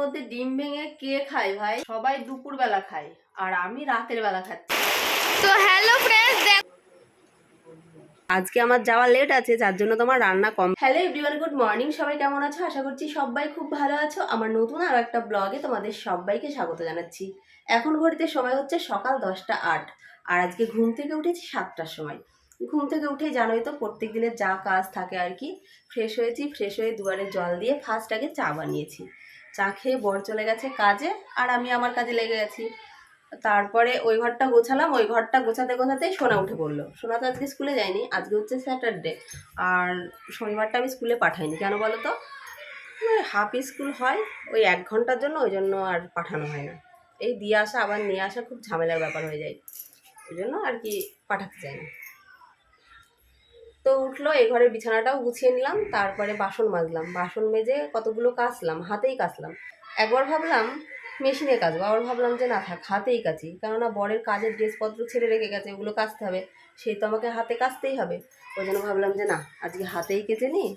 মধ্যে ডিম ভেঙে কে খায় ভাই? সবাই দুপুর বেলা খায় আর আমি রাতের বেলা খাচ্ছি। তো হ্যালো ফ্রেন্ডস দেখ আজকে আমার যাওয়া লেট আছে যার জন্য তোমার রান্না কম হ্যালো এভরিওয়ান গুড মর্নিং সবাই কেমন আছো? আশা করছি সবাই খুব ভালো আছো। আমার নতুন আর একটা ব্লগে তোমাদের সবাইকে স্বাগত জানাচ্ছি। এখন ঘড়িতে সময় হচ্ছে সকাল দশটা আট আর আজকে ঘুম থেকে উঠেছি সাতটার সময়। ঘুম থেকে উঠে জানোই তো প্রত্যেক দিনের যা কাজ থাকে আর কি ফ্রেশ হয়েছি ফ্রেশ হয়ে দুয়ারে জল দিয়ে ফার্স্ট আগে চা বানিয়েছি। চা খেয়ে বর চলে গেছে কাজে আর আমি আমার কাজে লেগে গেছি। তারপরে ওই ঘরটা গোছালাম, ওই ঘরটা গোছাতে গোছাতেই সোনা উঠে পড়ল। সোনা তো আজকে স্কুলে যায়নি, আজকে হচ্ছে স্যাটারডে আর শনিবারটা আমি স্কুলে পাঠাইনি, কেন বলো তো? হাফ স্কুল হয়, ওই এক ঘণ্টার জন্য ওই জন্য আর পাঠানো হয় না। এই দিয়ে আসা, আবার নিয়ে আসা খুব ঝামেলার ব্যাপার হয়ে যায়। ওই জন্য আর কি পাঠাতে চাই না তো উঠল এ ঘরের বিছানাটাও গুছিয়ে নিলাম, তারপরে বাসন মাজলাম। বাসন মেজে কতগুলো কাচলাম, হাতেই কাচলাম। একবার ভাবলাম মেশিনে কাচবো আবার ভাবলাম যে না থাক, হাতেই কাচি। কেননা বরের কাজের ড্রেসপত্র ছেড়ে রেখে গেছে ওগুলো কাচতে হবে। সেই তো আমাকে হাতে কাচতেই হবে। ওই জন্য ভাবলাম যে না, আজকে হাতেই কেচে নিই,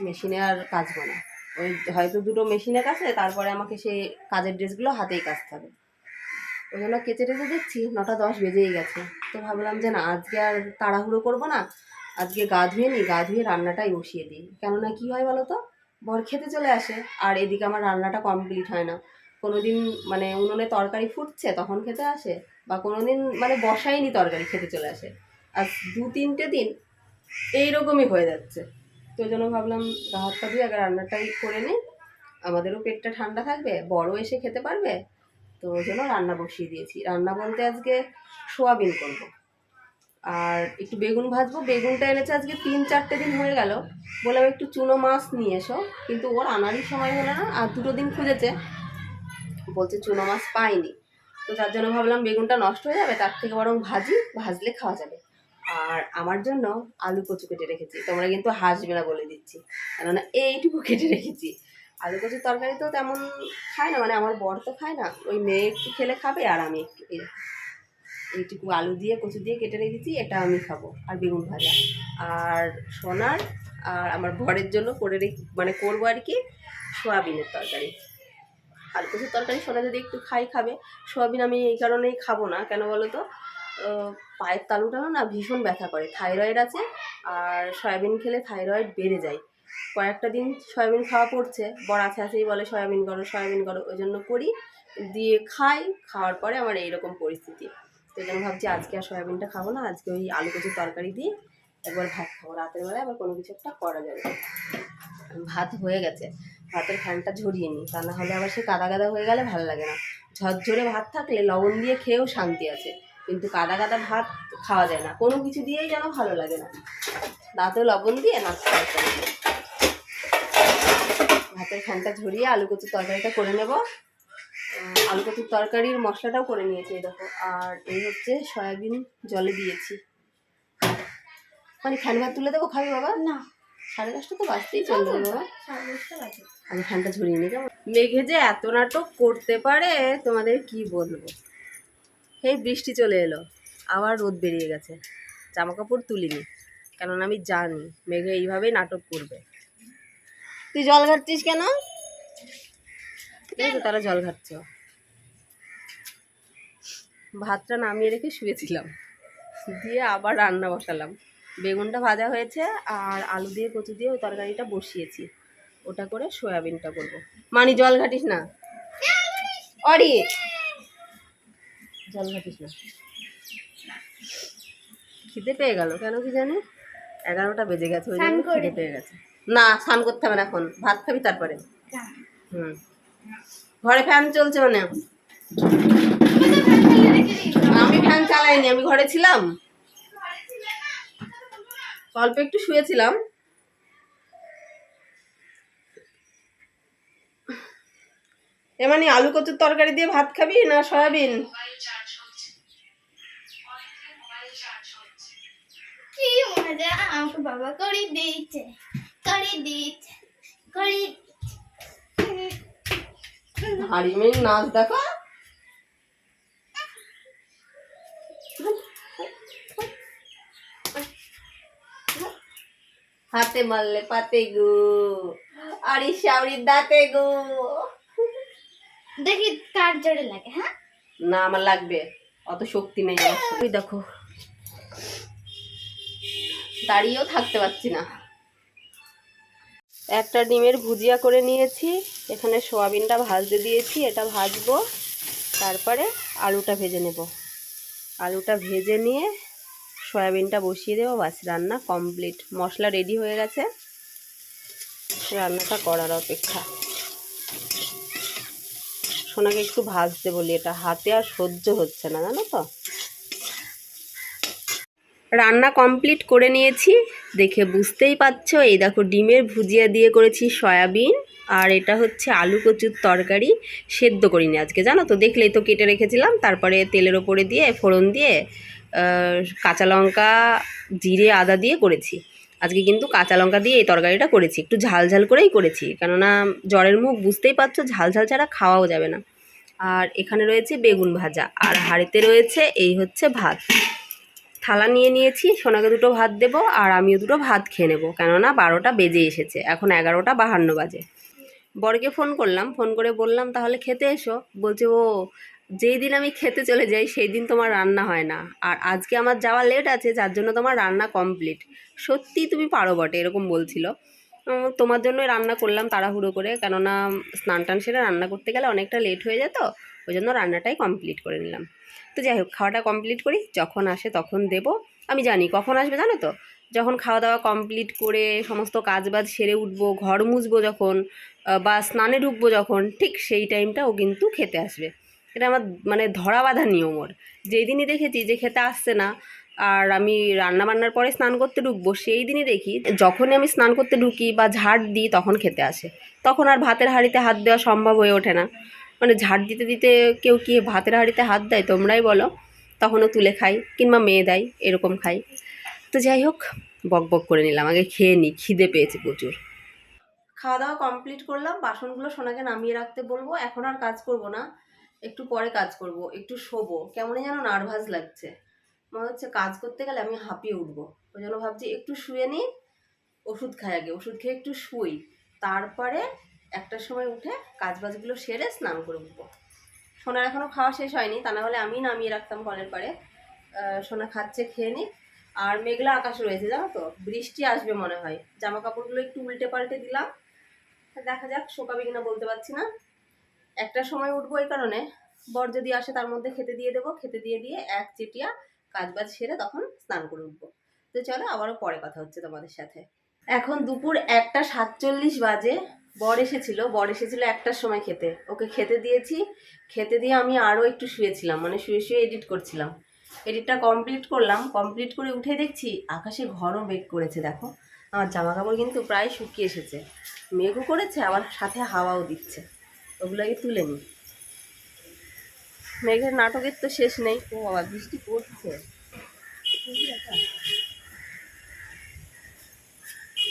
মেশিনে আর কাচবো না। ওই হয়তো দুটো মেশিনে কাছে, তারপরে আমাকে সেই কাজের ড্রেসগুলো হাতেই কাচতে হবে। ওই জন্য কেচে টেচে দেখছি, নটা দশ বেজেই গেছে। তো ভাবলাম যে না, আজকে আর তাড়াহুড়ো করব না। আজকে গা ধুয়ে নিই গা ধুয়ে রান্নাটাই বসিয়ে দিই। কেননা কী হয় বলো তো বর খেতে চলে আসে, আর এদিকে আমার রান্নাটা কমপ্লিট হয় না। কোনো দিন মানে উনুনে তরকারি ফুটছে, তখন খেতে আসে, বা কোনো দিন মানে বসাইনি তরকারি, খেতে চলে আসে। আর দু তিনটে দিন এইরকমই হয়ে যাচ্ছে। তো জন্য ভাবলাম, গা হাত পা ধুয়ে আগে রান্নাটাই করে নিই। আমাদেরও পেটটা ঠান্ডা থাকবে বড় এসে খেতে পারবে। তো ওই জন্য রান্না বসিয়ে দিয়েছি। রান্না বলতে আজকে সোয়াবিন করব। আর একটু বেগুন ভাজবো। বেগুনটা এনেছে আজকে তিন, চারটে দিন হয়ে গেল। বললাম একটু চুনো মাছ নিয়ে এসো। কিন্তু ওর আনারই সময় হলো না, আর দুটো দিন খুঁজেছে। বলছে চুনো মাছ পাইনি। তো তার জন্য ভাবলাম বেগুনটা নষ্ট হয়ে যাবে, তার থেকে বরং ভাজি, ভাজলে খাওয়া যাবে। আর আমার জন্য আলু কচু কেটে রেখেছি। তোমরা কিন্তু হাসবে না বলে দিচ্ছি। কেননা এইটুকু কেটে রেখেছি। আলু কচুর তরকারি তো তেমন খায় না মানে আমার বর তো খায় না। ওই মেয়ে একটু খেলে খাবে আর আমি একটু। এই এইটুকু আলু দিয়ে, কচু দিয়ে কেটে রেখেছি, এটা আমি খাব, আর বেগুন ভাজা। আর সোনার, আর আমার বরের জন্য করে রেখে মানে করব আর কি, সোয়াবিনের তরকারি। আর কচুর তরকারি সোনা যদি একটু খাই, খাবে। সোয়াবিন আমি এই কারণেই খাব না, কেন বলো তো? পায়ের তালুটা না ভীষণ ব্যথা করে। থাইরয়েড আছে, আর সয়াবিন খেলে থাইরয়েড বেড়ে যায়। কয়েকটা দিন সয়াবিন খাওয়া পড়ছে বড় আছে আছেই বলে, সয়াবিন করো সয়াবিন করো। ওই জন্য করি, দিয়ে খাই, খাওয়ার পরে আমার এইরকম পরিস্থিতি। তো জন্য ভাবছি আজকে আর সয়াবিনটা খাব না আজকে ওই আলু কচুর তরকারি দিয়ে একবার ভাত খাব। রাতের বেলায় আবার কোনো কিছু একটা করা যাবে। ভাত হয়ে গেছে। ভাতের ফ্যানটা ঝরিয়ে নিই তা না হলে আবার সে কাদা কাদা হয়ে গেলে ভালো লাগে না। ঝরঝরে ভাত থাকলে লবণ দিয়ে খেয়েও শান্তি আছে কিন্তু কাদা কাদা ভাত খাওয়া যায় না। কোনো কিছু দিয়েই যেন ভালো লাগে না। দাঁতেও লবণ দিয়ে নাচতে ভাতের ফ্যানটা ঝরিয়ে আলু কচুর তরকারিটা করে নেব। আলু কচুর তরকারির মশলাটাও করে নিয়েছি এই দেখো। আর এই হচ্ছে সয়াবিন জলে দিয়েছি। মানে ফ্যান ভাত তুলে দেবো খাবি বাবা? না। সাড়ে দশটা তো বাজতেই চলবে বাবা। আমি ফ্যানটা ঝরিয়ে নিই কেমন? মেঘে যে এত নাটক করতে পারে তোমাদের কি বলব? এই বৃষ্টি চলে এলো। আবার রোদ বেরিয়ে গেছে। জামা কাপড় তুলিনি কেননা আমি জানি মেঘে এইভাবেই নাটক করবে। তুই জল ঘাটছিস কেন? এই তো তারা জল ঘাটছ ভাতটা নামিয়ে রেখে শুয়েছিলাম। দিয়ে আবার রান্না বসালাম। বেগুনটা ভাজা হয়েছে আর আলু দিয়ে কচু দিয়ে ওই তরকারিটা বসিয়েছি। ওটা করে সয়াবিনটা করব। মানি জল ঘাটিস না? অরি! জল ঘাটিস না। খিদে পেয়ে গেল কেন কি জানি? এগারোটা বেজে গেছে ওই জন্য খিদে পেয়ে গেছে। না স্নান করতে হবে না এখন। ভাত খাবি তারপরে। হুম। ঘরে ফ্যান চলছে মানে? আমি ফ্যান চালাইনি, আমি ঘরে ছিলাম। অল্প একটু শুয়েছিলাম। এ মানে আলু কচুর তরকারি দিয়ে ভাত খাবি না সয়াবিন? কি মজা আমাকে বাবা করে দিয়েছে করে দিয়েছে, করে হাড়ি মেয়ে নাচ দেখো। হাতে মারলে পাতে গো আরে শাওরির দাঁতে গো। দেখি কার জোরে লাগে হ্যাঁ? না আমার লাগবে। অত শক্তি নেই আমার। দেখো। দাঁড়িয়েও থাকতে পারছি না। একটা ডিমের ভুজিয়া করে নিয়েছি। এখানে সোয়াবিনটা ভাজতে দিয়েছি, এটা ভাজবো, তারপরে আলুটা ভেজে নেব। আলুটা ভেজে নিয়ে সয়াবিনটা বসিয়ে দেবো, বাস রান্না কমপ্লিট। মশলা রেডি হয়ে গেছে। রান্নাটা করার অপেক্ষা। সোনাকে একটু ভাজতে বলি, এটা হাতে আর সহ্য হচ্ছে না, জানো তো? রান্না কমপ্লিট করে নিয়েছি। দেখে বুঝতেই পারছ, এই দেখো ডিমের ভুজিয়া দিয়ে করেছি সয়াবিন, আর এটা হচ্ছে আলু কচুর তরকারি সেদ্ধ করিনি আজকে, জানো তো? দেখলেই তো কেটে রেখেছিলাম, তারপরে তেলের ওপরে দিয়ে, ফোড়ন দিয়ে কাঁচা লঙ্কা, জিরে, আদা দিয়ে করেছি। আজকে কিন্তু কাঁচা লঙ্কা দিয়ে এই তরকারিটা করেছি, একটু ঝাল ঝাল করেই করেছি, কেননা জ্বরের মুখ বুঝতেই পারছ, ঝাল ঝাল ছাড়া খাওয়াও যাবে না। আর এখানে রয়েছে বেগুন ভাজা, আর হাঁড়িতে রয়েছে এই হচ্ছে ভাত। থালা নিয়ে নিয়েছি, সোনাকে দুটো ভাত দেবো আর আমিও দুটো ভাত খেয়ে নেব। কেননা বারোটা বেজে এসেছে, এখন এগারোটা বাহান্ন বাজে। বরকে ফোন করলাম, ফোন করে বললাম, তাহলে খেতে এসো। বলছে, ও, যেই দিন আমি খেতে চলে যাই, সেই দিন তোমার রান্না হয় না। আর আজকে আমার যাওয়া লেট আছে, যার জন্য তোমার রান্না কমপ্লিট সত্যি তুমি পারো বটে, এরকম বলছিল। তোমার জন্যই রান্না করলাম তাড়াহুড়ো করে, কেননা স্নান টান সেরে রান্না করতে গেলে অনেকটা লেট হয়ে যেত, ওই জন্য রান্নাটাই কমপ্লিট করে নিলাম। তো যাই হোক, খাওয়াটা কমপ্লিট করি। যখন আসে তখন দেব। আমি জানি কখন আসবে জানো তো? যখন খাওয়া দাওয়া কমপ্লিট করে সমস্ত কাজ বাজ সেরে উঠবো, ঘর মুছবো যখন বা স্নানে ঢুকবো যখন, ঠিক সেই টাইমটা ও কিন্তু খেতে আসবে। এটা আমার মানে ধরা বাঁধা নিয়ম ওর। যেই দিনই দেখেছি যে খেতে আসছে না, আর আমি রান্না বান্নার পরে স্নান করতে ঢুকবো সেই দিনই দেখি যখনই আমি স্নান করতে ঢুকি বা ঝাড় দিই তখন খেতে আসে। তখন আর ভাতের হাঁড়িতে হাত দেওয়া সম্ভব হয়ে ওঠে না। মানে ঝাড় দিতে দিতে কেউ কি ভাতের হাঁড়িতে হাত দেয় তোমরাই বলো, তখনও তুলে খাই কিংবা মেয়ে দেয়, এরকম খাই। তো যাই হোক, বক বক করে নিলাম, আগে খেয়ে নিই, খিদে পেয়েছে প্রচুর। খাওয়া দাওয়া কমপ্লিট করলাম, বাসনগুলো সোনাকে নামিয়ে রাখতে বলব, এখন আর কাজ করব না, একটু পরে কাজ করব, একটু শোবো কেমনই যেন নার্ভাস লাগছে। মনে হচ্ছে কাজ করতে গেলে আমি হাঁপিয়ে উঠবো, ওই জন্য ভাবছি একটু শুয়ে নিই, ওষুধ খাই আগে, ওষুধ খেয়ে একটু শুই, তারপরে একটার সময় উঠে কাজ বাজগুলো সেরে স্নান করে উঠবো। সোনার এখনও খাওয়া শেষ হয়নি, তা না হলে আমি নামিয়ে রাখতাম কলের পারে সোনা খাচ্ছে, খেয়ে নিক। আর মেঘলা আকাশ রয়েছে, জানো তো? বৃষ্টি আসবে মনে হয়। জামা কাপড়গুলো একটু উল্টে পাল্টে দিলাম। দেখা যাক, শোকাবে কিনা বলতে পারছি না। একটা সময় উঠবো এই কারণে। বর যদি আসে তার মধ্যে খেতে দিয়ে দেবো। খেতে দিয়ে দিয়ে এক চেটিয়া কাজ বাজ সেরে তখন স্নান করে উঠবো। তো চলো, আবারও পরে কথা হচ্ছে তোমাদের সাথে। এখন দুপুর একটা সাতচল্লিশ বাজে। বর এসেছিল বর এসেছিল একটার সময় খেতে। ওকে খেতে দিয়েছি, খেতে দিয়ে আমি আরও একটু শুয়েছিলাম মানে শুয়ে শুয়ে এডিট করছিলাম। এডিটটা কমপ্লিট করলাম কমপ্লিট করে উঠে দেখছি আকাশে ঘরও মেঘ করেছে, দেখো। আমার জামা কাপড় কিন্তু প্রায় শুকিয়ে এসেছে। মেঘও করেছে, আবার সাথে হাওয়াও দিচ্ছে। ওগুলোকে তুলে নিই। মেঘের নাটকের তো শেষ নেই। ও বাবা, বৃষ্টি পড়ছে।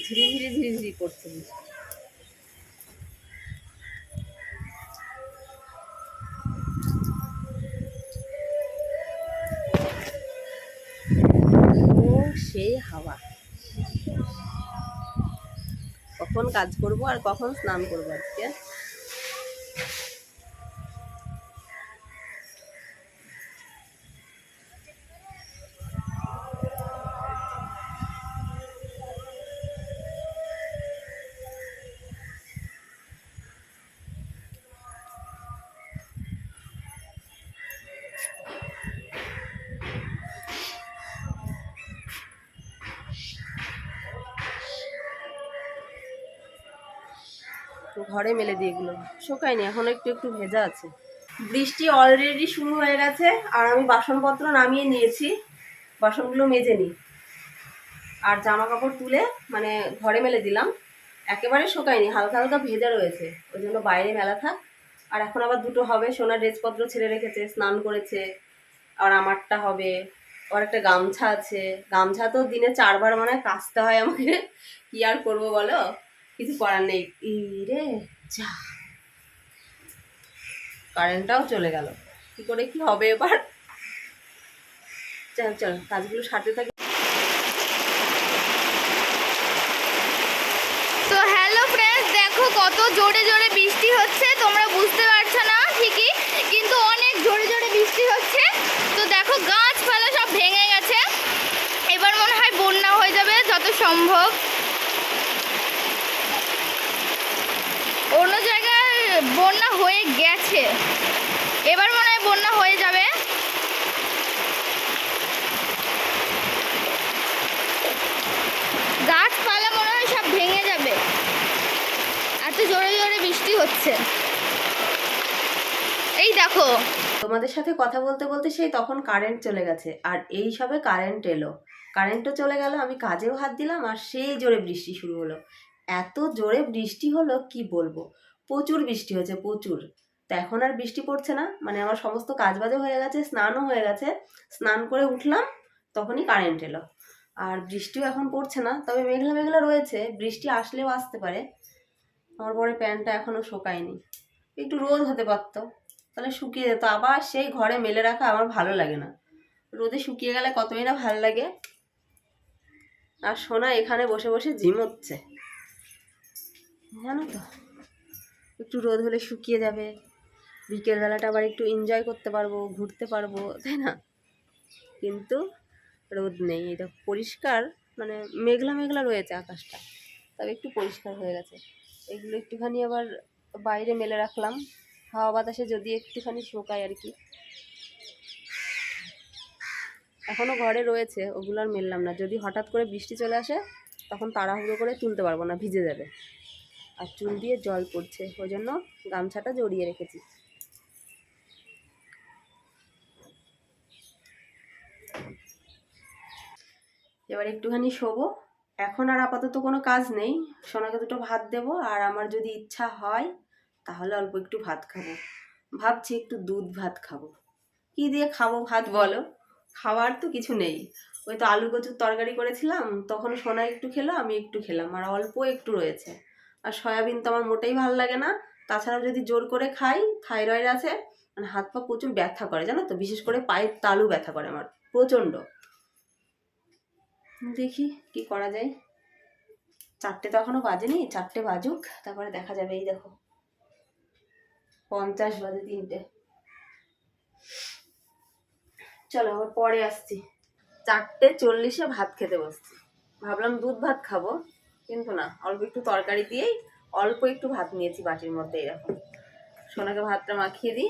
ঝিরি ঝিরি ঝিরি ঝিরি পড়ছে বৃষ্টি। সেই হাওয়া। কখন কাজ করব আর কখন স্নান করব আজকে? ঘরে মেলে দিয়ে এগুলো। শুকায়নি, এখন একটু একটু ভেজা আছে। বৃষ্টি অলরেডি শুরু হয়ে গেছে, আর আমি বাসনপত্র নামিয়ে নিয়েছি, বাসনগুলো মেজে নিই। আর জামা কাপড় তুলে মানে ঘরে মেলে দিলাম। একেবারে শুকায়নি, হালকা হালকা ভেজা রয়েছে, ওই জন্য বাইরে মেলা থাক। আর এখন আবার দুটো হবে সোনার ড্রেসপত্র ছেড়ে রেখেছে, স্নান করেছে, আর আমারটা হবে আর একটা গামছা আছে। গামছা তো দিনে চারবার মানে কাচতে হয় আমাকে, কি আর করব বলো? কিছু করার নেই। রে যা। কারেন্টটাও চলে গেল। কি করে কি হবে এবার? চল চল, কাজগুলো সারতে থাকি। তো হ্যালো ফ্রেন্ডস দেখো কত জোরে জোরে বৃষ্টি হচ্ছে, তোমরা বুঝতে পারছ না ঠিকই, কিন্তু অনেক জোরে জোরে বৃষ্টি হচ্ছে। তো দেখো গাছপালা সব ভেঙে গেছে। এবার মনে হয় বন্যা হয়ে যাবে, যত সম্ভব। অন্য জায়গায় বন্যা হয়ে গেছে। এবার মনে হয় বন্যা হয়ে যাবে। গাছপালা মনে হয় সব ভেঙে যাবে। এত জোরে জোরে বৃষ্টি হচ্ছে। এই দেখো। তোমাদের সাথে কথা বলতে বলতে সেই তখন কারেন্ট চলে গেছে। আর এই সবে কারেন্ট এলো। কারেন্টও চলে গেল, আমি কাজেও হাত দিলাম, আর সেই জোরে বৃষ্টি শুরু হলো। এত জোরে বৃষ্টি হলো, কি বলব? প্রচুর বৃষ্টি হয়েছে, প্রচুর। তো এখন আর বৃষ্টি পড়ছে না মানে আমার সমস্ত কাজ বাজও হয়ে গেছে, স্নানও হয়ে গেছে। স্নান করে উঠলাম, তখনই কারেন্ট এলো। আর বৃষ্টিও এখন পড়ছে না, তবে মেঘলা মেঘলা রয়েছে, বৃষ্টি আসলেও আসতে পারে। আমার পরে প্যান্টটা এখনও শোকায়নি। একটু রোদ হতে পারতো, তাহলে শুকিয়ে যেত। আবার সেই ঘরে মেলে রাখা আমার ভালো লাগে না। রোদে শুকিয়ে গেলে কতই না ভালো লাগে। আর সোনা এখানে বসে বসে ঝিমোচ্ছে জানো তো? একটু রোদ হলে শুকিয়ে যাবে। বিকেলবেলাটা আবার একটু এনজয় করতে পারব, ঘুরতে পারব, তাই না? কিন্তু রোদ নেই। এটা পরিষ্কার মানে মেঘলা মেঘলা রয়েছে আকাশটা, তবে একটু পরিষ্কার হয়ে গেছে। এগুলো একটুখানি আবার বাইরে মেলে রাখলাম। হাওয়া বাতাসে যদি একটুখানি শোকায় আর কি। এখনও ঘরে রয়েছে, ওগুলো আর মেললাম না। যদি হঠাৎ করে বৃষ্টি চলে আসে, তখন তাড়াহুড়ো করে তুলতে পারব না, ভিজে যাবে। আর চুল দিয়ে জল পড়ছে ওই জন্য গামছাটা জড়িয়ে রেখেছি। এবার একটুখানি শোবো। এখন আর আপাতত কোনো কাজ নেই। সোনাকে দুটো ভাত দেবো, আর আমার যদি ইচ্ছা হয়, তাহলে অল্প একটু ভাত খাব। ভাবছি একটু দুধ ভাত খাব। কি দিয়ে খাব ভাত বলো? খাওয়ার তো কিছু নেই। ওই তো আলু কচুর তরকারি করেছিলাম, তখন সোনা একটু খেলো, আমি একটু খেলাম, আর অল্প একটু রয়েছে। আর সয়াবিন তো আমার মোটেই ভালো লাগে না। তাছাড়াও যদি জোর করে খাই, থাইরয়েড আছে মানে হাত পা প্রচুর ব্যথা করে, জানো তো? বিশেষ করে পায়ের তালু ব্যথা করে আমার, প্রচণ্ড। দেখি কি করা যায়। চারটে তো এখনও বাজেনি, চারটে বাজুক, তারপরে দেখা যাবে, এই দেখো। পঞ্চাশ বাজে তিনটে। চলো, আবার পরে আসছি। চারটে চল্লিশে ভাত খেতে বসছি। ভাবলাম দুধ ভাত খাব। কিন্তু না, অল্প একটু তরকারি দিয়েই অল্প একটু ভাত নিয়েছি বাটির মধ্যে এরকম। সোনাকে ভাতটা মাখিয়ে দিই।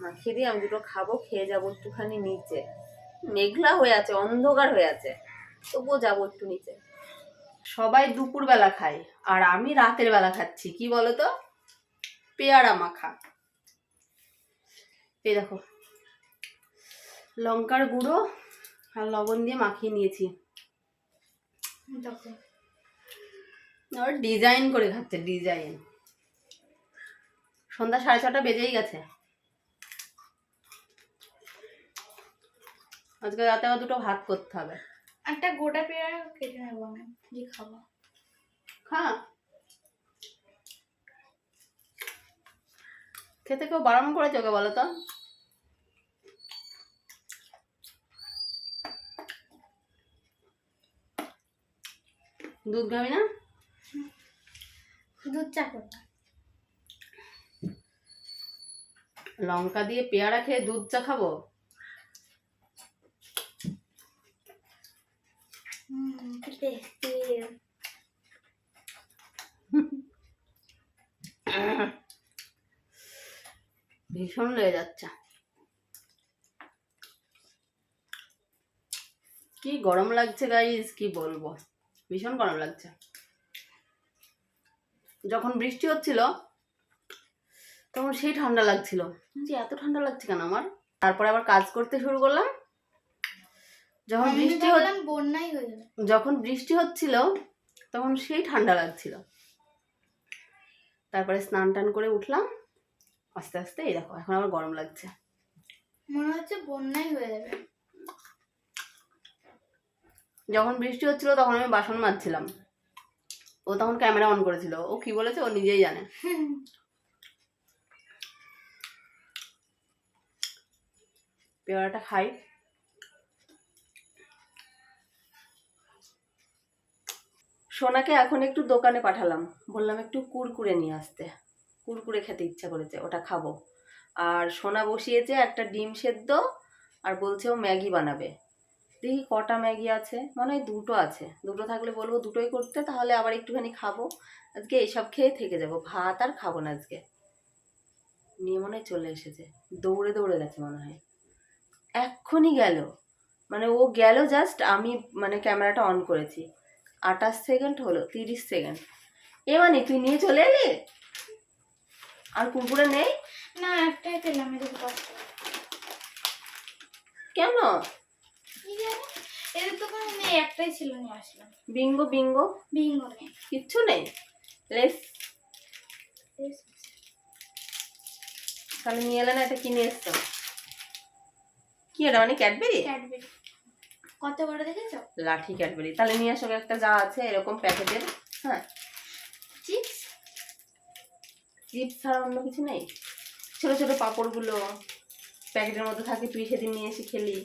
মাখিয়ে দিয়ে আমি দুটো খাব, খেয়ে যাব একটুখানি নিচে। মেঘলা হয়ে আছে, অন্ধকার হয়ে আছে। তবুও যাব একটু নিচে। সবাই দুপুরবেলা খায়, আর আমি রাতের বেলা খাচ্ছি। কি বলো তো পেয়ারা মাখা। এই দেখো, লঙ্কার গুঁড়ো আর লবণ দিয়ে মাখিয়ে নিয়েছি। আর ডিজাইন করে খাচ্ছে ডিজাইন সন্ধ্যা সাড়ে ছটা বেজেই গেছে। আজকে রাতে আমার দুটো ভাত করতে হবে। একটা গোটা পেয়ারা কেটে নেব আমি যে খাব? খা। খেতে কেউ বারণ করেছে ওকে বলো তো? দুধ খাবি না? দুধ চা লঙ্কা দিয়ে পেয়ারা খেয়ে দুধ চা খাব? ভীষণ লেগে যাচ্ছে। কি গরম লাগছে গাইস কি বলব? ভীষণ গরম লাগছে। যখন বৃষ্টি হচ্ছিল তখন সেই ঠান্ডা লাগছিল। যে এত ঠান্ডা লাগছে কেন আমার? তারপরে আবার কাজ করতে শুরু করলাম। যখন বৃষ্টি বন্যাই হয়ে যখন বৃষ্টি হচ্ছিল তখন সেই ঠান্ডা লাগছিল। তারপরে স্নান টান করে উঠলাম। আস্তে আস্তে এই দেখো এখন আবার গরম লাগছে। মনে হচ্ছে বন্যাই হয়ে যাবে। যখন বৃষ্টি হচ্ছিল তখন আমি বাসন মাজছিলাম। ও তখন ক্যামেরা অন করেছিল। ও কি বলেছে? ও নিজেই জানে। পেয়ারাটা খাই। সোনাকে এখন একটু দোকানে পাঠালাম। বললাম একটু কুরকুরে নিয়ে আসতে। কুরকুরে খেতে ইচ্ছা করেছে, ওটা খাব। আর সোনা বসিয়েছে একটা ডিম সেদ্ধ, আর বলছে ও ম্যাগি বানাবে। দেখি কটা ম্যাগি আছে। মনে হয় দুটো আছে। দুটো থাকলে বলব দুটোই করতে তাহলে আবার একটুখানি খাব। আজকে এইসব খেয়ে থেকে যাব। ভাত আর খাব না আজকে। নিয়ে মনে হয় চলে এসেছে। দৌড়ে দৌড়ে গেছে মনে হয়। এক্ষুনি গেল। মানে ও গেল জাস্ট আমি মানে ক্যামেরাটা অন করেছি। আঠাশ সেকেন্ড হলো তিরিশ সেকেন্ড। এ মানে তুই নিয়ে চলে এলি? আর কুকুরে নেই? না একটাই পেলাম কেন? কি জানি? এদের দোকানে নেই একটাই ছিল নিয়ে আসলাম। বিঙ্গো বিঙ্গো বিঙ্গো নেই। কিচ্ছু নেই? লেস তাহলে নিয়ে এলে না এটা কিনে এসছো? কি এটা মানে ক্যাডবেরি ক্যাডবেরি কত বড় দেখেছ? লাঠি ক্যাডবেরি তাহলে নিয়ে আসো একটা যা আছে এরকম প্যাকেটের। হ্যাঁ। চিপস চিপস ছাড়া অন্য কিছু নেই? ছোট ছোট পাঁপড়গুলো প্যাকেটের মধ্যে থাকে তুই সেদিন নিয়ে এসে খেলি।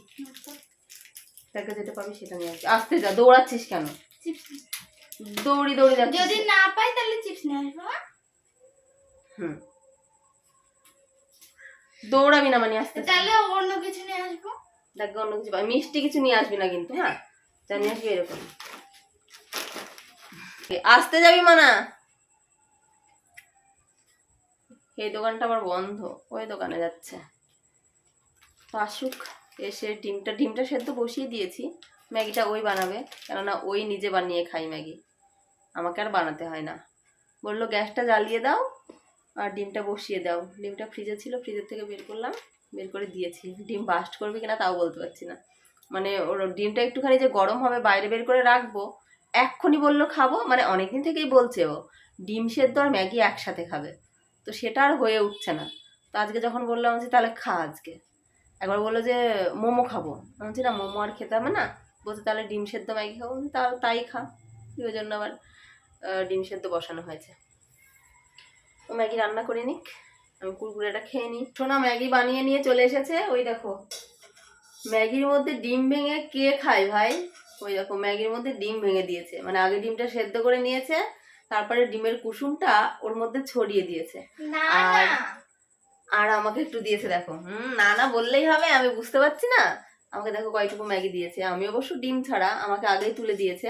যেটা পাবি সেটা নিয়ে আসবি। আসতে যা দৌড়াচ্ছিস কেন? চিপস দৌড়ি দৌড়ি যাচ্ছিস। যদি না পাই তাহলে চিপস নিয়ে আসব হ্যাঁ? হুম। দৌড়াবি না মানে আসতে তাহলে অন্য কিছু নিয়ে আসব। দেখবে অন্য কিছু মিষ্টি কিছু নিয়ে আসবি না কিন্তু হ্যাঁ? যা নিয়ে আসবি এরকম। আসতে যাবি মানা। এই দোকানটা আবার বন্ধ। ওই দোকানে যাচ্ছে। তো আসুক। এসে ডিমটা ডিমটা সেদ্ধ বসিয়ে দিয়েছি। ম্যাগিটা ওই বানাবে, কেননা ওই নিজে বানিয়ে খাই ম্যাগি। আমাকে আর বানাতে হয় না। বলল, গ্যাসটা জ্বালিয়ে দাও আর ডিমটা বসিয়ে দাও। ডিমটা ফ্রিজে ছিল, ফ্রিজের থেকে বের করলাম, বের করে দিয়েছি। ডিম বাস্ট করবে কিনা তাও বলতে পারছি না। মানে ওর ডিমটা একটুখানি যে গরম হবে, বাইরে বের করে রাখব, এক্ষুনি বলল খাব মানে অনেকদিন থেকেই বলছে ও, ডিম সেদ্ধ আর ম্যাগি একসাথে খাবে। তো সেটা আর হয়ে উঠছে না। তো আজকে যখন বললাম যে, তাহলে খা আজকে। একবার বলল যে মোমো খাব। আমি বলছি না মোমো আর খেতে হবে না। বলছে তাহলে ডিম সেদ্ধ ম্যাগি খাব। তাও তাই খা। ওই জন্য আবার ডিম সেদ্ধ বসানো হয়েছে। ও ম্যাগি রান্না করে নিক। আমি কুরকুরেটা খেয়ে নিই। সোনা ম্যাগি বানিয়ে নিয়ে চলে এসেছে। ওই দেখো ম্যাগির মধ্যে ডিম ভেঙে কে খায় ভাই? ওই দেখো ম্যাগির মধ্যে ডিম ভেঙে দিয়েছে। মানে আগে ডিমটা সেদ্ধ করে নিয়েছে তারপরে ডিমের কুসুমটা ওর মধ্যে ছড়িয়ে দিয়েছে। আর- আর আমাকে একটু দিয়েছে দেখো। হুম না না বললেই হবে আমি বুঝতে পারছি না। আমাকে দেখো কয়টুকু ম্যাগি দিয়েছে। আমি অবশ্য ডিম ছাড়া আমাকে আগেই তুলে দিয়েছে।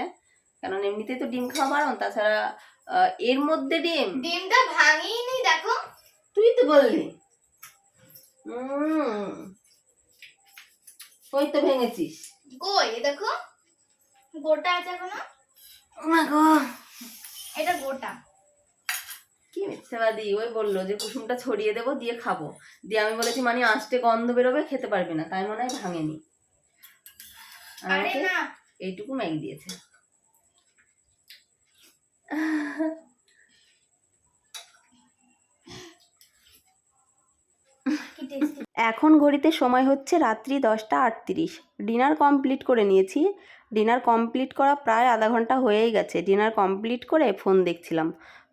কারণ এমনিতেই তো ডিম খাওয়া বারণ তাছাড়া এর মধ্যে ডিম? ডিমটা ভাঙিনি দেখো। তুই তো বললি। হুম। তো ভেঙেছিস? কই দেখো। গোটা আছে এখনও? মা গো এটা গোটা। কি মিথ্যাবাদী ওই বলল যে কুসুমটা ছড়িয়ে দেবো দিয়ে খাব। দিয়ে আমি বলেছি মানে আঁচটে গন্ধ বেরোবে খেতে পারবে না। তাই মনে হয় ভাঙেনি। আমাকে এইটুকু ম্যাগি দিয়েছে। এখন ঘড়িতে সময় হচ্ছে রাত্রি দশটা আটত্রিশ। ডিনার কমপ্লিট করে নিয়েছি। ডিনার কমপ্লিট করা প্রায় আধা ঘণ্টা হয়েই গেছে। ডিনার কমপ্লিট করে ফোন দেখছিলাম।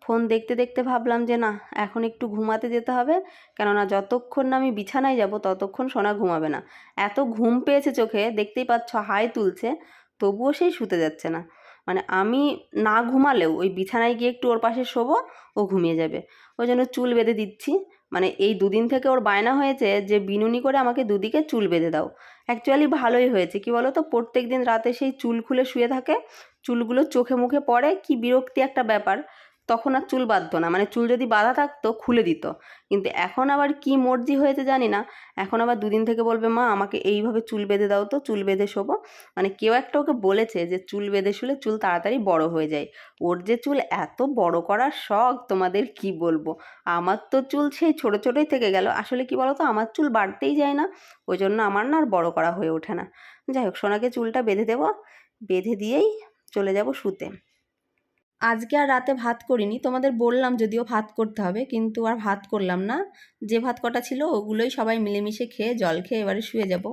ফোন দেখতে দেখতে ভাবলাম যে না, এখন একটু ঘুমাতে যেতে হবে। কেননা যতক্ষণ না আমি বিছানায় যাব, ততক্ষণ সোনা ঘুমাবে না। এত ঘুম পেয়েছে চোখে, দেখতেই পাচ্ছ হাই তুলছে, তবুও সেই শুতে যাচ্ছে না। মানে আমি না ঘুমালেও ওই বিছানায় গিয়ে একটু ওর পাশে শোবো, ও ঘুমিয়ে যাবে। ওই জন্য চুল বেঁধে দিচ্ছি। মানে এই দুদিন থেকে ওর বায়না হয়েছে যে, বিনুনি করে আমাকে দুদিকে চুল বেঁধে দাও। অ্যাকচুয়ালি ভালোই হয়েছে। কি বলো তো প্রত্যেক দিন রাতে সেই চুল খুলে শুয়ে থাকে, চুলগুলো চোখে মুখে পড়ে। কি বিরক্তি একটা ব্যাপার। তখন আর চুল বাঁধতো না। মানে চুল যদি বাঁধা থাকতো, খুলে দিত। কিন্তু এখন আবার কি মর্জি হয়েছে জানি না। এখন আবার দুদিন থেকে বলবে, মা, আমাকে এইভাবে চুল বেঁধে দাও তো, চুল বেঁধে শোবো। মানে কেউ একটা ওকে বলেছে যে, চুল বেঁধে শুলে চুল তাড়াতাড়ি বড় হয়ে যায়। ওর যে চুল এত বড় করার শখ, তোমাদের কি বলব? আমার তো চুল সেই ছোটো ছোটোই থেকে গেল। আসলে কি বলতো, আমার চুল বাড়তেই যায় না। ওই জন্য আমার না আর বড় করা হয়ে ওঠে না। যাই হোক, সোনাকে চুলটা বেঁধে দেবো। বেঁধে দিয়েই চলে যাব শুতে। আজকে আর রাতে ভাত করিনি, তোমাদের বললাম যদিও ভাত করতে হবে, কিন্তু আর ভাত করলাম না। যে ভাত কটা ছিল ওগুলোই সবাই মিলেমিশে খেয়ে জল খেয়ে এবারে শুয়ে যাব।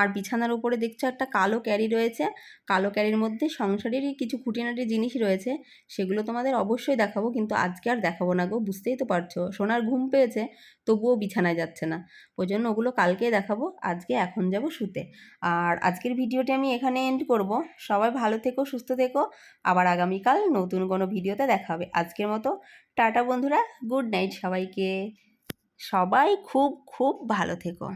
আর বিছানার উপরে দেখছ একটা কালো ক্যারি রয়েছে, কালো ক্যারির মধ্যে সংসারেরই কিছু খুঁটিনাটি জিনিস রয়েছে, সেগুলো তোমাদের অবশ্যই দেখাবো, কিন্তু আজকে আর দেখাবো না গো, বুঝতেই তো পারছ, সোনার ঘুম পেয়েছে, তবুও বিছানায় যাচ্ছে না। ওই জন্য ওগুলো কালকে দেখাবো, আজকে এখন যাব শুতে। আর আজকের ভিডিওটি আমি এখানে এন্ড করব। সবাই ভালো থেকো, সুস্থ থেকো, আবার আগামীকাল নতুন কোনো ভিডিওতে দেখা হবে। আজকের মতো টাটা বন্ধুরা, গুড নাইট সবাইকে। সবাই খুব খুব ভালো থেকো।